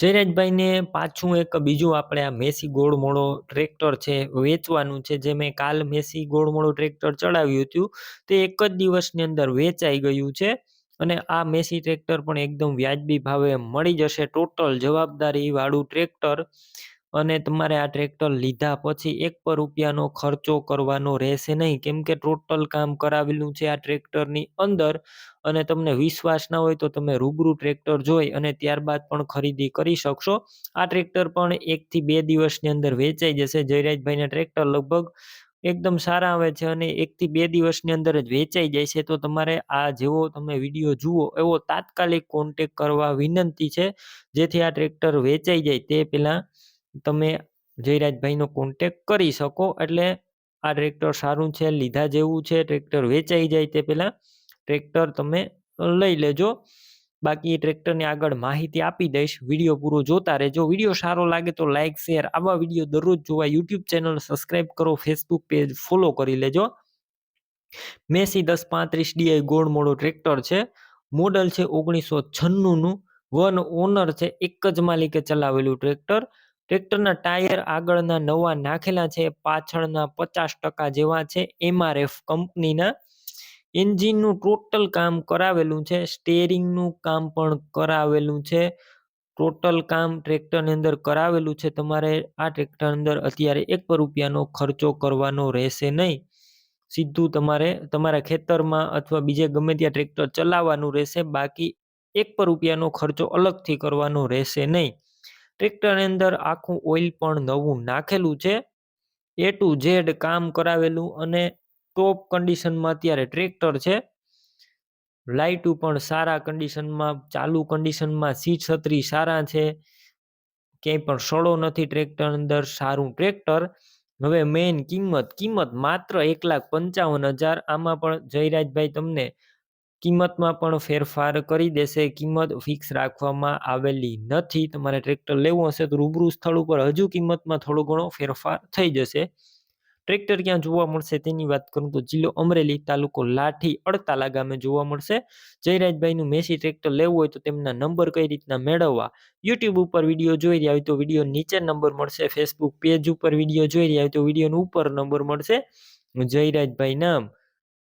જયરાજભાઈને પાછું એક બીજું આપણે આ મેસી ગોળમોળો ટ્રેક્ટર છે, વેચવાનું છે, જે મેં કાલ મેસી ગોળમોળો ટ્રેક્ટર ચડાવ્યું હતું, તે એક જ દિવસની અંદર વેચાઈ ગયું છે અને આ મેસી ટ્રેક્ટર પણ એકદમ વ્યાજબી ભાવે મળી જશે. ટોટલ જવાબદારી વાળું ટ્રેક્ટર અને તમારે આ ટ્રેક્ટર લીધા પછી એક પણ રૂપિયાનો ખર્ચો કરવાનો રહેશે નહીં. કેમ કે ટોટલ કામ કરાવેલું છે આ ટ્રેક્ટરની અંદર અને તમને વિશ્વાસ ના હોય તો તમે રૂબરૂ ટ્રેક્ટર જોઈ અને ત્યારબાદ પણ ખરીદી કરી શકશો. આ ટ્રેક્ટર પણ એકથી બે દિવસની અંદર વેચાઈ જશે. જયરાજભાઈના ટ્રેક્ટર લગભગ એકદમ સારા આવે છે અને એકથી બે દિવસની અંદર જ વેચાઈ જાય છે. તો તમારે આ જેવો તમે વીડિયો જુઓ એવો તાત્કાલિક કોન્ટેક કરવા વિનંતી છે. જેથી આ ટ્રેક્ટર વેચાઈ જાય તે પહેલાં તમે જયરાજભાઈનો કોન્ટેક કરી શકો. એટલે આ ટ્રેક્ટર સારું છે, લીધા જેવું છે ટ્રેક્ટર વેચાઈ જાય તે પહેલાં. ટ્રેક્ટર તમે લઈ લેજો. બાકી ટ્રેક્ટરની આગળ માહિતી આપી દઈશ. વીડિયો પૂરો જોતા રહેજો. વીડિયો સારો લાગે તો લાઇક શેર આવા વીડિયો દરરોજ જોવા યુટ્યુબ ચેનલ સબસ્ક્રાઈબ કરો ફેસબુક પેજ ફોલો કરી લેજો. મેસી દસ પાંત્રીસ ડીઆઈ ગોળ મોડો ટ્રેક્ટર છે. મોડલ છે ઓગણીસો છન્નુંનું. વન ઓનર છે. એક જ માલિકે ચલાવેલું ટ્રેક્ટર ટ્રેક્ટરના ટાયર આગળના નવા નાખેલા છે, પાછળના પચાસ ટકા જેવા છે. એમઆરએફ કંપનીના એન્જિનનું ટોટલ કામ કરાવેલું છે, સ્ટેરિંગનું કામ પણ કરાવેલું છે. ટોટલ કામ ટ્રેક્ટરની અંદર કરાવેલું છે. તમારે આ ટ્રેક્ટર અંદર અત્યારે એક રૂપિયાનો ખર્ચો કરવાનો રહેશે નહીં. સીધું તમારે તમારા ખેતરમાં અથવા બીજે ગમે ત્યાં ટ્રેક્ટર ચલાવવાનું રહેશે, બાકી એક પર રૂપિયાનો ખર્ચો અલગથી કરવાનો રહેશે નહીં. ટ્રેક્ટરની અંદર આખું ઓઇલ પણ નવું નાખેલું છે. એ ટુ ઝેડ કામ કરાવેલું અને ટોપ કન્ડિશનમાં અત્યારે ટ્રેક્ટર છે. લાઇટું પણ સારા કન્ડિશનમાં ચાલુ કન્ડિશનમાં સીટ છત્રી સારા છે. ક્યાંય પણ સડો નથી ટ્રેક્ટર અંદર, સારું ટ્રેક્ટર. હવે મેઇન કિંમત કિંમત માત્ર એક લાખ પંચાવન હજાર. આમાં પણ જયરાજભાઈ તમને કિંમતમાં પણ ફેરફાર કરી દેશે, કિંમત ફિક્સ રાખવામાં આવેલી નથી. તમારે ટ્રેક્ટર લેવું હશે તો રૂબરૂ સ્થળ ઉપર હજુ કિંમતમાં થોડો ઘણો ફેરફાર થઈ જશે. ટ્રેક્ટર ક્યાં જોવા મળશે તેની વાત કરું તો જિલ્લો અમરેલી તાલુકો લાઠી અડતાલા ગામે જોવા મળશે. જયરાજભાઈનું મેસી ટ્રેક્ટર લેવું હોય તો તેમના નંબર કઈ રીતના મેળવવા? યુટ્યુબ ઉપર વીડિયો જોઈ રહ્યા હોય તો વીડિયો નીચે નંબર મળશે. ફેસબુક પેજ ઉપર વીડિયો જોઈ રહ્યા હોય તો વિડીયોનો ઉપર નંબર મળશે. જયરાજભાઈ નામ